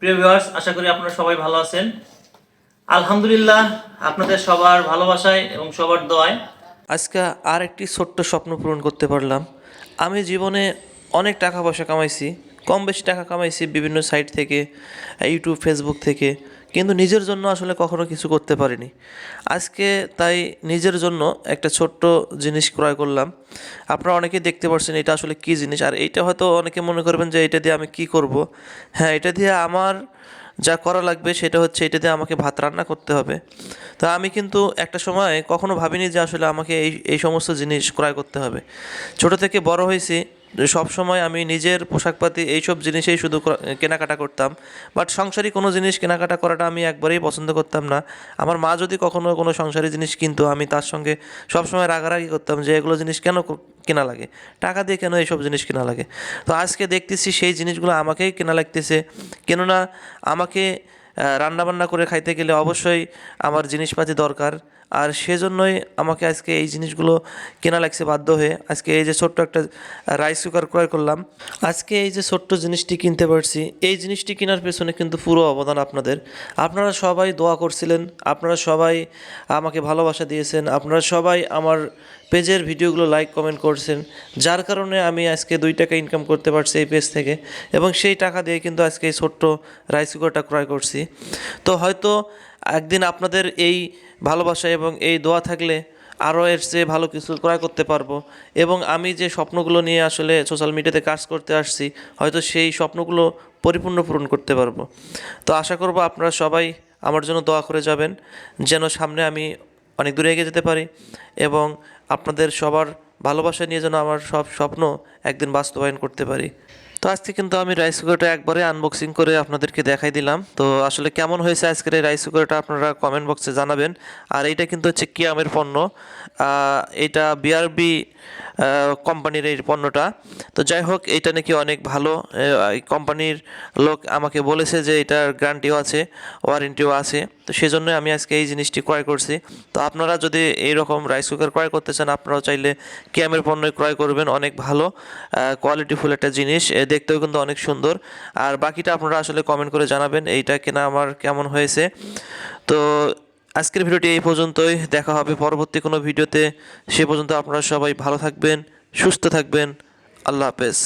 প্রিয় ভিউয়ার্স আশা করি আপনারা সবাই ভালো আছেন। আলহামদুলিল্লাহ, আপনাদের সবার ভালোবাসায় এবং সবার দোয়ায়। আজকে আর একটি ছোট্ট স্বপ্ন পূরণ করতে পারলাম। আমি জীবনে অনেক টাকা পয়সা কামাইছি, কম বেশি টাকা কামাইছি বিভিন্ন সাইট থেকে ইউটিউব ফেসবুক থেকে। কিন্তু নিজের জন্য আসলে কখনো কিছু করতে পারিনি। আজকে তাই নিজের জন্য একটা ছোট্ট জিনিস ক্রয় করলাম। আপনারা অনেকেই দেখতে পাচ্ছেন এটা আসলে কী জিনিস? আর এইটা হয়তো অনেকে মনে করবেন যে এটা দিয়ে আমি কি করব? হ্যাঁ এটা দিয়ে আমার যা করা লাগবে সেটা হচ্ছে এটা দিয়ে আমাকে ভাত রান্না করতে হবে। তো আমি কিন্তু একটা সময় কখনো ভাবিনি যে আসলে আমাকে এই এই সমস্ত জিনিস ক্রয় করতে হবে। ছোট থেকে বড় হয়েছি সব সময় আমি নিজের পোশাকপাতি এইসব জিনিসেই শুধু কেনাকাটা করতাম। বাট সংসারী কোনো জিনিস কেনাকাটা করাটা আমি একবারেই পছন্দ করতাম না। আমার মা যদি কখনো কোনো সংসারী জিনিস কিনতো, আমি তার সঙ্গে সবসময় রাগারাগি করতাম যে এগুলো জিনিস কেন কেনা লাগে? টাকা দিয়ে কেন এইসব জিনিস কেনা লাগে? তো আজকে দেখতেছি সেই জিনিসগুলো আমাকেই কেনা লাগতেছে। কেননা আমাকে রান্নাবান্না করে খাইতে গেলে অবশ্যই আমার জিনিসপাতি দরকার। আর সেজন্যই আমাকে আজকে এই জিনিসগুলো কেনা লাগছে বাধ্য হয়ে। আজকে এই যে ছোট্ট একটা রাইস কুকার ক্রয় করলাম। আজকে এই যে ছোট্ট জিনিসটি কিনতে পারছি। এই জিনিসটি কেনার পেছনে কিন্তু পুরো অবদান আপনাদের। আপনারা সবাই দোয়া করছিলেন, আপনারা সবাই আমাকে ভালোবাসা দিয়েছেন, আপনারা সবাই আমার পেজের ভিডিওগুলো লাইক কমেন্ট করছেন, যার কারণে আমি আজকে দুই টাকা ইনকাম করতে পারছি এই পেজ থেকে এবং সেই টাকা দিয়ে কিন্তু আজকে এই ছোট্ট রাইস কুকারটা ক্রয় করছি। তো হয়তো একদিন আপনাদের এই ভালোবাসা এবং এই দোয়া থাকলে আরও এর চেয়ে ভালো কিছু ক্রয় করতে পারব। এবং আমি যে স্বপ্নগুলো নিয়ে আসলে সোশ্যাল মিডিয়াতে কাজ করতে আসছি, হয়তো সেই স্বপ্নগুলো পরিপূর্ণ পূরণ করতে পারব। তো আশা করব আপনারা সবাই আমার জন্য দোয়া করে যাবেন, যেন সামনে আমি অনেক দূরে এগিয়ে যেতে পারি এবং আপনাদের সবার ভালোবাসা নিয়ে যেন আমার সব স্বপ্ন একদিন বাস্তবায়ন করতে পারি। তো আজকে কিন্তু আমি রাইস কুকারটা একবারে আনবক্সিং করে আপনাদেরকে দেখাই দিলাম। তো আসলে কেমন হয়েছে আজকের এই রাইস কুকারটা আপনারা কমেন্ট বক্সে জানাবেন। আর এইটা কিন্তু হচ্ছে কিয়ামের পণ্য। এটা বিআরবি কোম্পানির এই পণ্যটা। তো যাই হোক, এটা নাকি অনেক ভালো। কোম্পানির লোক আমাকে বলেছে যে এটার গ্যারান্টিও আছে ওয়ারেন্টিও আছে। তো সেজন্য আমি আজকে এই জিনিসটি ক্রয় করছি। তো আপনারা যদি এইরকম রাইস কুকার ক্রয় করতে চান, আপনারাও চাইলে ক্যামের পণ্য ক্রয় করবেন, অনেক ভালো। কোয়ালিটিফুল একটা জিনিস। দেখতেও কিন্তু অনেক সুন্দর। আর বাকিটা আপনারা আসলে কমেন্ট করে জানাবেন, এইটা কেনা আমার কেমন হয়েছে। তো আজকের ভিডিওটি এই পর্যন্তই। দেখা হবে পরবর্তী কোনো ভিডিওতে। সে পর্যন্ত আপনারা সবাই ভালো থাকবেন, সুস্থ থাকবেন। আল্লাহ হাফেজ।